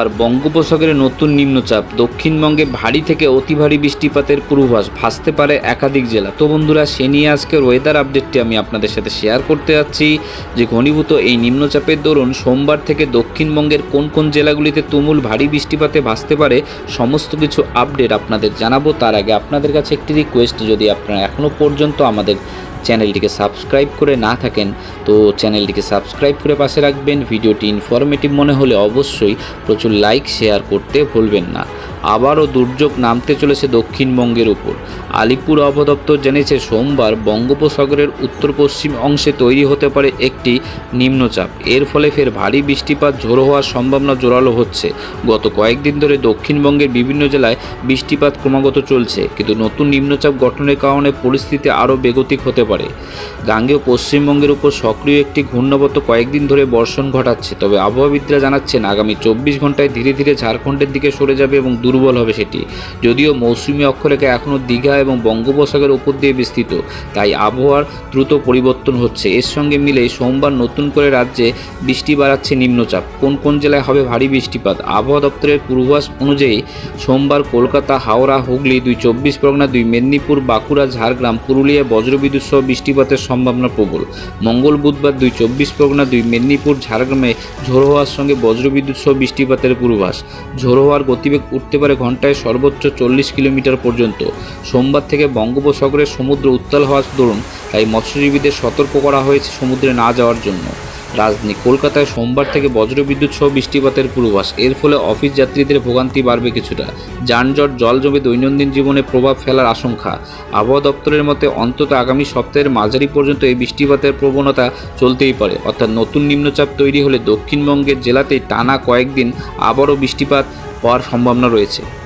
আর বঙ্গোপসাগরে নতুন নিম্নচাপ। দক্ষিণবঙ্গে ভারী থেকে অতি ভারী বৃষ্টিপাতের পূর্বাভাস। ভাসতে পারে একাধিক জেলা। তো বন্ধুরা, সে নিয়ে আজকের ওয়েদার আপডেটটি আমি আপনাদের সাথে শেয়ার করতে যাচ্ছি যে ঘনীভূত এই নিম্নচাপের দরুন সোমবার থেকে দক্ষিণবঙ্গের কোন কোন জেলাগুলিতে তুমুল ভারী বৃষ্টিপাতে ভাসতে পারে সমস্ত কিছু আপডেট আপনাদের জানাব। তার আগে আপনাদের কাছে একটি রিকোয়েস্ট যদি আপনারা এখনও পর্যন্ত আমাদের চ্যানেলটিকে সাবস্ক্রাইব করে না থাকেন, তো চ্যানেলটিকে সাবস্ক্রাইব করে পাশে রাখবেন। ভিডিওটি ইনফরমেটিভ মনে হলে অবশ্যই প্রচুর লাইক শেয়ার করতে ভুলবেন না। আবারও দুর্যোগ নামতে চলেছে দক্ষিণবঙ্গের উপর। আলিপুর আবহাওয়া দপ্তর জানিয়েছে, সোমবার বঙ্গোপসাগরের উত্তর পশ্চিম অংশে তৈরি হতে পারে একটি নিম্নচাপ। এর ফলে ফের ভারী বৃষ্টিপাত ঝোড়ো হওয়ার সম্ভাবনা জোরালো হচ্ছে। গত কয়েকদিন ধরে দক্ষিণবঙ্গের বিভিন্ন জেলায় বৃষ্টিপাত ক্রমাগত চলছে, কিন্তু নতুন নিম্নচাপ গঠনের কারণে পরিস্থিতি আরও বেগতিক হতে পারে। গাঙ্গেয় পশ্চিমবঙ্গের উপর সক্রিয় একটি ঘূর্ণাবর্ত কয়েকদিন ধরে বর্ষণ ঘটাচ্ছে, তবে আবহাওয়াবিদরা জানাচ্ছেন, আগামী চব্বিশ ঘন্টায় ধীরে ধীরে ঝাড়খণ্ডের দিকে সরে যাবে এবং দুর্বল হবে সেটি। যদিও মৌসুমি অক্ষরেখা এখনও দীঘা এবং বঙ্গোপসাগরের উপর দিয়ে বিস্তৃত। তাই আবহাওয়ার দ্রুত পরিবর্তন হচ্ছে। এর সঙ্গে মিলে সোমবার নতুন করে রাজ্যে বৃষ্টি বাড়াচ্ছে নিম্নচাপ। কোন কোন জেলায় হবে ভারী বৃষ্টিপাত? আবহাওয়া দপ্তরের পূর্বাভাস অনুযায়ী সোমবার কলকাতা, হাওড়া, হুগলি, দুই চব্বিশ পরগনা, দুই মেদিনীপুর, বাঁকুড়া, ঝাড়গ্রাম, পুরুলিয়া, বজ্রবিদ্যুৎ সহ বৃষ্টিপাতের সম্ভাবনা প্রবল। মঙ্গল, বুধবার দুই চব্বিশ পরগনা, দুই মেদিনীপুর, ঝাড়গ্রামে ঝোড়ো হওয়ার সঙ্গে বজ্রবিদ্যুৎ সহ বৃষ্টিপাতের পূর্বাভাস। ঝোড়ো হওয়ার গতিবেগ উঠতে পারে ঘন্টায় সর্বোচ্চ চল্লিশ কিলোমিটার পর্যন্ত। সোমবার থেকে বঙ্গোপসাগরের সমুদ্র উত্তাল হওয়ার দরুন তাই মৎস্যজীবীদের সতর্ক করা হয়েছে সমুদ্রে না যাওয়ার জন্য। রাজধানী কলকাতায় সোমবার থেকে বজ্রবিদ্যুৎ সহ বৃষ্টিপাতের পূর্বাভাস। এর ফলে অফিস যাত্রীদের ভোগান্তি বাড়বে কিছুটা। যানজট, জল জমে দৈনন্দিন জীবনে প্রভাব ফেলার আশঙ্কা। আবহাওয়া দপ্তরের মতে, অন্তত আগামী সপ্তাহের মাঝারি পর্যন্ত এই বৃষ্টিপাতের প্রবণতা চলতেই পারে। অর্থাৎ নতুন নিম্নচাপ তৈরি হলে দক্ষিণবঙ্গের জেলাতেই টানা কয়েকদিন আবারও বৃষ্টিপাত হওয়ার সম্ভাবনা রয়েছে।